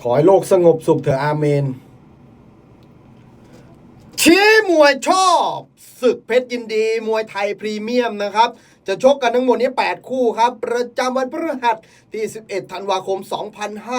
ขอให้โลกสงบสุขเถอะอาเมน ชี้มวยชอบศึกเพชรยินดี มวยไทยพรีเมียมนะครับ จะชกกันทั้งหมดนี้ 8 คู่ครับ ประจำวันพฤหัสที่ 11 ธันวาคม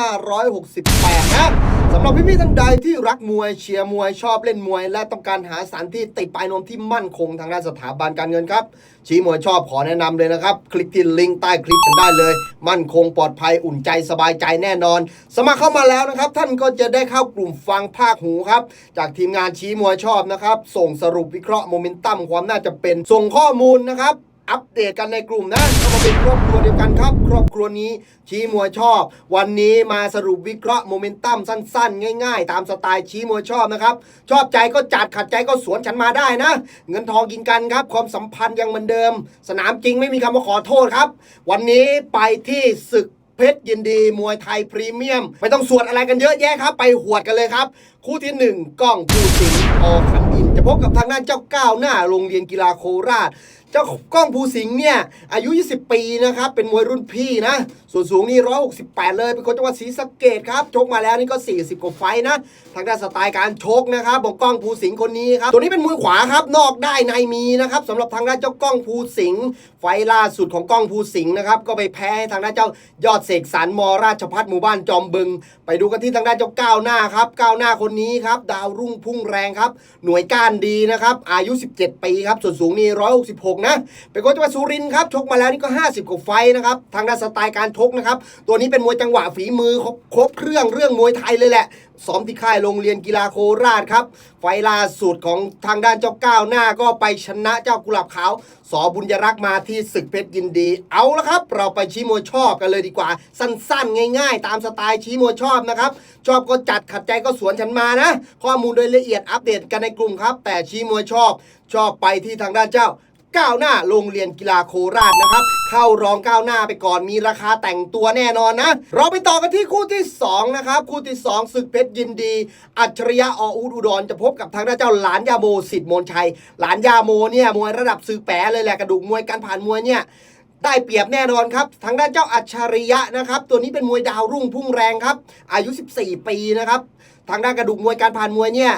2568 นะ สำหรับพี่ๆท่านใดที่รักมวยเชียร์มวยชอบเล่นมวย และต้องการหาสถานที่ติดปลายนวมที่มั่นคงทางด้านสถาบันการเงินครับ ชี้มวยชอบขอแนะนำเลยนะครับ คลิกที่ลิงก์ใต้คลิปกันได้เลย มั่นคงปลอดภัยอุ่นใจสบายใจแน่นอน สมัครเข้ามาแล้วนะครับ ท่านก็จะได้เข้ากลุ่มฟังภาคหูครับ จากทีมงานชี้มวยชอบนะครับ ส่งสรุปวิเคราะห์โมเมนตัมความน่าจะเป็นส่งข้อมูลนะครับ อัปเดตกันในกลุ่มนะเข้ามาเป็นครอบครัวเดียวกันครับ ครอบครัวนี้ชี้มวยชอบ วันนี้มาสรุปวิเคราะห์โมเมนตัมสั้น ๆ ง่าย ๆ ตามสไตล์ชี้มวยชอบนะครับ ชอบใจก็จัดขัดใจก็สวนฉันมาได้นะ เงินทองกินกันครับ ความสัมพันธ์ยังเหมือนเดิม สนามจริงไม่มีคำว่าขอโทษครับ วันนี้ไปที่ศึกเพชรยินดีมวยไทยพรีเมียม ไม่ต้องสวดอะไรกันเยอะแยะครับ ไปหวดกันเลยครับ คู่ที่หนึ่งก้องผู้สิงอขันอิน จะพบกับทางด้านเจ้าก้าวหน้าโรงเรียนกีฬาโคราช เจ้าก้องภูสิงห์เนี่ยอายุ 20 ปีนะครับเป็นมวยรุ่นพี่นะ ส่วนสูงนี่ 168 เลย เป็นคนจังหวัดศรีสะเกดครับชกมาแล้วนี่ก็ 40 กว่าไฟนะ ทางด้านสไตล์การชกนะครับของก้องภูสิงห์คนนี้ครับตัวนี้เป็นมวยขวาครับนอกได้ในมีนะครับสำหรับทางด้านเจ้าก้องภูสิงห์ไฟล่าสุดของก้องภูสิงห์นะครับก็ไปแพ้ทางด้านเจ้ายอดเสกสรรมราชพัฒหมู่บ้านจอมบึง ไปดูกันที่ทางด้านเจ้าก้าวหน้าครับก้าวหน้าคนนี้ครับดาวรุ่งพุ่งแรงครับหน่วยก้านดีนะครับอายุ 17 ปีครับส่วนสูงนี่166นะ เป็นคนจังหวัดสุรินทร์ครับ ชกมาแล้วนี่ก็ 50กว่าไฟนะครับ ทางด้านสไตล์การชกนะครับ ตัวนี้เป็นมวยจังหวะฝีมือครบครบเครื่องเรื่องมวยไทยเลยแหละซ้อมที่ค่ายโรงเรียนกีฬาโคราชครับ ไฟล์ล่าสุดของทางด้านเจ้าก้าวหน้าก็ไปชนะเจ้ากุหลาบขาว สอบุญยรักษ์มาที่ศึกเพชรยินดี เอาละครับ เราไปชี้มวยชอบกันเลยดีกว่า สั้นๆ ง่าย ๆ ตามสไตล์ชี้มวยชอบนะครับ ชอบก็จัดขัดใจก็สวนฉันมานะ ข้อมูลโดยละเอียดอัปเดตกันในกลุ่มครับ แต่ชี้มวยชอบ ชอบไปที่ทางด้านเจ้า ก้าวหน้าโรงเรียนกีฬาโคราชนะครับ เข้ารองก้าวหน้าไปก่อนมีราคาแต่งตัวแน่นอนนะ เราไปต่อกันที่คู่ที่ 2 นะครับ คู่ที่ 2 ศึกเพชรยินดี อัจฉริยะออุดอุดรจะพบกับทางด้านเจ้าหลานยาโมสิทธิ์มนชัย หลานยาโมเนี่ยมวยระดับซื้อแปรเลยแหละกระดูกมวยการผ่านมวยเนี่ยได้เปรียบแน่นอนครับ ทางด้านเจ้าอัจฉริยะนะครับ ตัวนี้เป็นมวยดาวรุ่งพุ่งแรงครับ อายุ 14 ปีนะครับ ทางด้านกระดูกมวยการผ่านมวยเนี่ย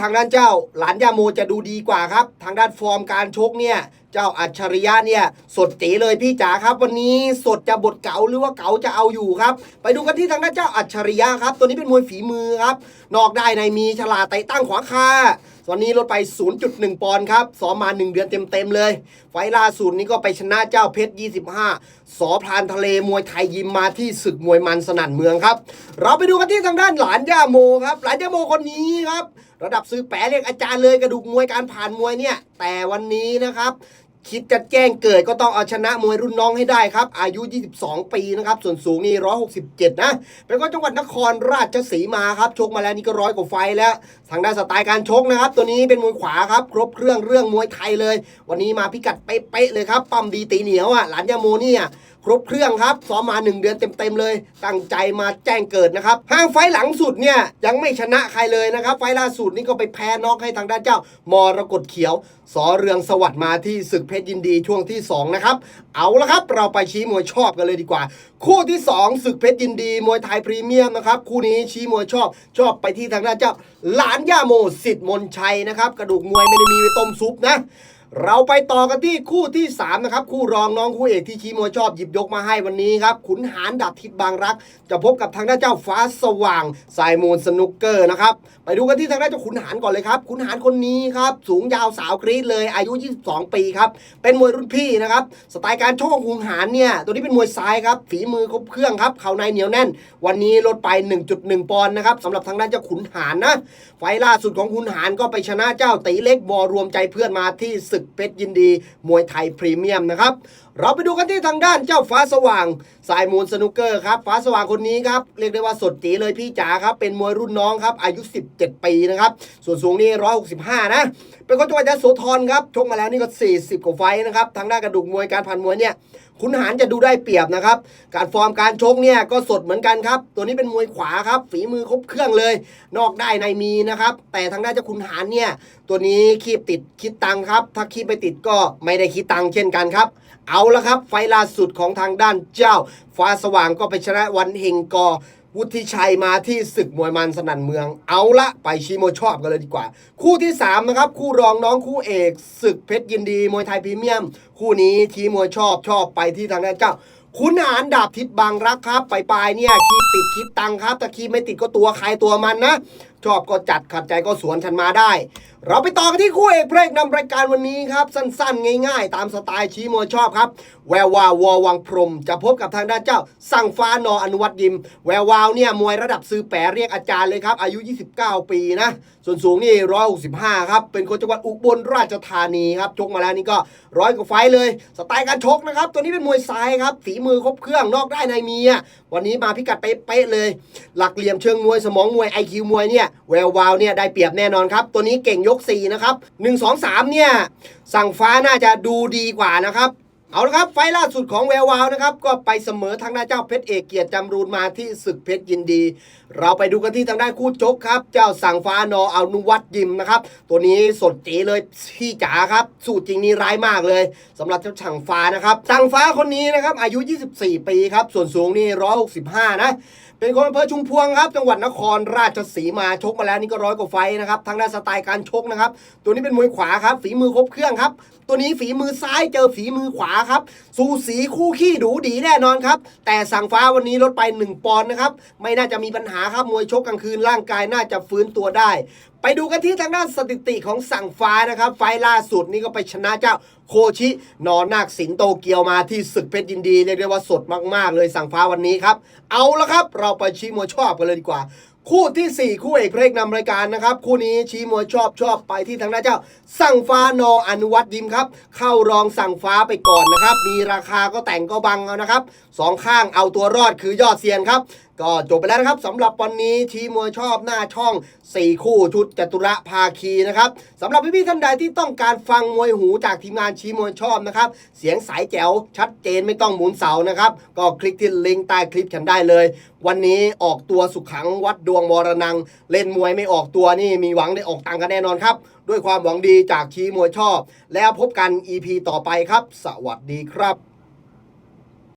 ทางด้านเจ้าหลานยาโมจะดูดีกว่าครับ ทางด้านฟอร์มการชกเนี่ยเจ้าอัจฉริยะเนี่ยสดจีเลยพี่จ๋าครับ วันนี้สดจะบทเก๋าหรือว่าเก๋าจะเอาอยู่ครับ ไปดูกันที่ทางด้านเจ้าอัจฉริยะครับ ตัวนี้เป็นมวยฝีมือครับ นอกได้ในมีฉลาดเตตั้งขวาคาวันนี้ลดไป 0.1 ปอนด์ครับซ้อมมา 1 เดือนเต็ม ๆ เลย ไฟล่าสุดนี้ก็ไปชนะเจ้าเพชร 25 สอพรานทะเลมวยไทยยิมมาที่ศึกมวยมันสนั่นเมืองครับ เราไปดูกันที่ทางด้านหลานย่าโมครับ หลานย่าโมคนนี้ครับ ระดับซื้อแปรเรียกอาจารย์เลยกระดูกมวยการผ่านมวยเนี่ยแต่วันนี้นะครับ คิดจะแจ้งเกิดก็ต้องเอาชนะมวยรุ่นน้องให้ได้ครับ อายุ 22 ปีนะครับ ส่วนสูงนี่167 นะ เป็นก็จังหวัดนครราชสีมาครับ ชกมาแล้วนี่ก็ร้อยกว่าไฟแล้ว ทางด้านสไตล์การชกนะครับ ตัวนี้เป็นมวยขวาครับ ครบเครื่องเรื่องมวยไทยเลย วันนี้มาพิกัดเป๊ะๆเลยครับ ปั้มดีตีเหนียวอะ หลานยาโมเนี่ย ครบเครื่องครับซ้อมมา 1 เดือนเต็มๆเลย ตั้งใจมาแจ้งเกิดนะครับห้างไฟหลังสุดเนี่ยยังไม่ชนะใครเลยนะครับ ไฟล่าสุดนี่ก็ไปแพ้น็อกให้ทางด้านเจ้ามรกตเขียวสอเรืองสวัสดิ์มาที่ศึกเพชรยินดีช่วงที่ 2 นะครับ เอาละครับ เราไปชี้มวยชอบกันเลยดีกว่า คู่ที่ 2 ศึกเพชรยินดีมวยไทยพรีเมียมนะครับ คู่นี้ชี้มวยชอบชอบไปที่ทางด้านเจ้าหลานย่าโมสิทธิ์มนชัยนะครับ กระดูกมวยไม่ได้มีไว้ต้มซุปนะ เราไปต่อกันที่คู่ที่ 3 นะครับ คู่รองน้องคู่เอกที่ชี้มวยชอบหยิบยกมาให้วันนี้ครับ ขุนหารดับทิศบางรัก จะพบกับทางด้านเจ้าฟ้าสว่างสายมูลสนุกเกอร์นะครับ ไปดูกันที่ทางด้านเจ้าขุนหารก่อนเลยครับ ขุนหารคนนี้ครับ สูงยาวสาวกรีดเลยอายุ 22 ปีครับ เป็นมวยรุ่นพี่นะครับ สไตล์การชกของขุนหารเนี่ย ตัวนี้เป็นมวยซ้ายครับ ฝีมือครบเครื่องครับ เข่าในเหนียวแน่น วันนี้ลดไป 1.1 ปอนด์นะครับสำหรับทางด้านเจ้าขุนหารนะ ไฟล์ล่าสุดของขุนหารก็ไปชนะเจ้าตีเล็กบอรวมใจเพื่อนมาที่ศึกเพชรยินดี มวยไทยพรีเมียมนะครับ เราไปดูกันที่ทางด้านเจ้าฟ้าสว่าง สายมูลสนุกเกอร์ครับฟ้าสว่างคนนี้ครับเรียกได้ว่าสดจีเลยพี่จ๋าครับเป็นมวยรุ่นน้องครับอายุ 17 ปีนะครับส่วนสูงนี่165 นะ เป็นคนจังหวัดยโสธรครับชกมาแล้วนี่ก็ 40 กว่าไฟนะครับทางด้านกระดูกมวยการพันมวยเนี่ยขุนหารจะดูได้เปรียบนะครับการฟอร์มการชกเนี่ยก็สดเหมือนกันครับตัวนี้เป็นมวยขวาครับฝีมือครบเครื่องเลย นอกได้ในมีนะครับแต่ทางด้านเจ้าขุนหารเนี่ยตัวนี้คีบติดคิดตังครับถ้าคีบไม่ติดก็ไม่ได้คิดตังเช่นกันครับเอาละครับ ไฟล่าสุดของทางด้านเจ้า ฟ้าสว่างก็ไปชนะวันเฮงกอวุฒิชัยมาที่ศึกมวยมันสนั่นเมือง เอาละไปชีโมชอบกันเลยดีกว่า คู่ที่ 3 นะครับ คู่รองน้องคู่เอกศึกเพชรยินดีมวยไทยพรีเมียม คู่นี้ทีมวยชอบชอบไปที่ทางด้านเจ้า คุณหารดาบทิศบางรักครับ ไปปลายเนี่ยคีติดคีบตังครับแต่คีไม่ติดก็ตัวใครตัวมันนะชอบก็จัดขัดใจก็สวนฉันมาได้ เราไปต่อกันที่คู่เอกเพลงนำรายการวันนี้ครับสั้นๆ ง่ายๆ ตามสไตล์ชี้มวยชอบครับ แวววาววอวังพรม จะพบกับทางด้านเจ้า สั่งฟ้านออนุวัตยิม แวววาวเนี่ยมวยระดับซื้อแปรเรียกอาจารย์เลยครับอายุ 29 ปีนะ ส่วนสูงนี่ 165 ครับ เป็นคนจังหวัดอุบลราชธานีครับชกมาแล้วนี่ก็ร้อยกว่าไฟเลย สไตล์การชกนะครับตัวนี้เป็นมวยซ้ายครับฝีมือครบเครื่องนอกได้ในมีอะวันนี้มาพิกัดเป๊ะเลย หลักเหลี่ยมเชิงมวยสมองมวยไอคิวมวยเนี่ยแวววาวเนี่ยได้เปรียบแน่นอนครับ ตัวนี้เก่งยก 4 นะครับ 1 2 3 เนี่ย สั่งฟ้าน่าจะดูดีกว่านะครับ เอาละครับไฟล่าสุดของแวววาวนะครับ ก็ไปเสมอทางด้านเจ้าเพชรเอกเกียรติจำรูนมาที่ศึกเพชรยินดี เราไปดูกันที่ทางด้านคู่ชกครับ เจ้าสั่งฟ้านอเอานุวัตยิมนะครับ ตัวนี้สดจีเลยพี่จ๋าครับ สูตรจริงนี่ร้ายมากเลยสำหรับเจ้าสั่งฟ้านะครับสั่งฟ้าคนนี้นะครับอายุ 24 ปีครับส่วนสูงนี่165นะเป็นคนอำเภอชุมพวงครับ จังหวัดนครราชสีมาชกมาแล้วนี่ก็ร้อยกว่าไฟนะครับทางด้านสไตล์การชกนะครับ ตัวนี้เป็นมวยขวาครับ ฝีมือครบเครื่องครับ ตัวนี้ฝีมือซ้ายเจอฝีมือขวาครับ สูสีคู่ขี้ดูดีแน่นอนครับ แต่สั่งฟ้าวันนี้ลดไป 1 ปอนด์นะครับ ไม่น่าจะมีปัญหาครับมวยชกกลางคืนร่างกายน่าจะฟื้นตัวได้ไปดูกันที่ทางด้านสถิติของสั่งฟ้านะครับ ไฟล่าสุดนี่ก็ไปชนะเจ้าโคชินอนนาคสิงโตเกียวมาที่ศึกเพชรยินดีเรียกได้ว่าสดมากๆ เลยสั่งฟ้าวันนี้ครับ เอาละครับ เราไปชี้มวยชอบกันเลยดีกว่า คู่ทีสี่4 คู่เอกเพลงนำรายการนะครับ คู่นี้ชี้มวยชอบชอบไปที่ทางด้านเจ้า สั่งฟ้านออนุวัตยิมครับ เข้ารองสั่งฟ้าไปก่อนนะครับ มีราคาก็แต่งก็บังเอานะครับสองข้างเอาตัวรอดคือยอดเซียนครับ ก็จบไปแล้วนะครับสำหรับวันนี้ชี้มวยชอบหน้าช่อง 4 คู่ชุดจตุระภาคีนะครับสำหรับพี่ๆท่านใดที่ต้องการฟังมวยหูจากทีมงานชี้มวยชอบนะครับเสียงสายแจ๋วชัดเจนไม่ต้องหมุนเสานะครับก็คลิกที่ลิงก์ใต้คลิปฉันได้เลย วันนี้ออกตัวสุขขังวัดดวงมรนัง เล่นมวยไม่ออกตัวนี่มีหวังได้ออกตังกันแน่นอนครับด้วยความหวังดีจากชี้มวยชอบ แล้วพบกัน EP ต่อไปครับ สวัสดีครับ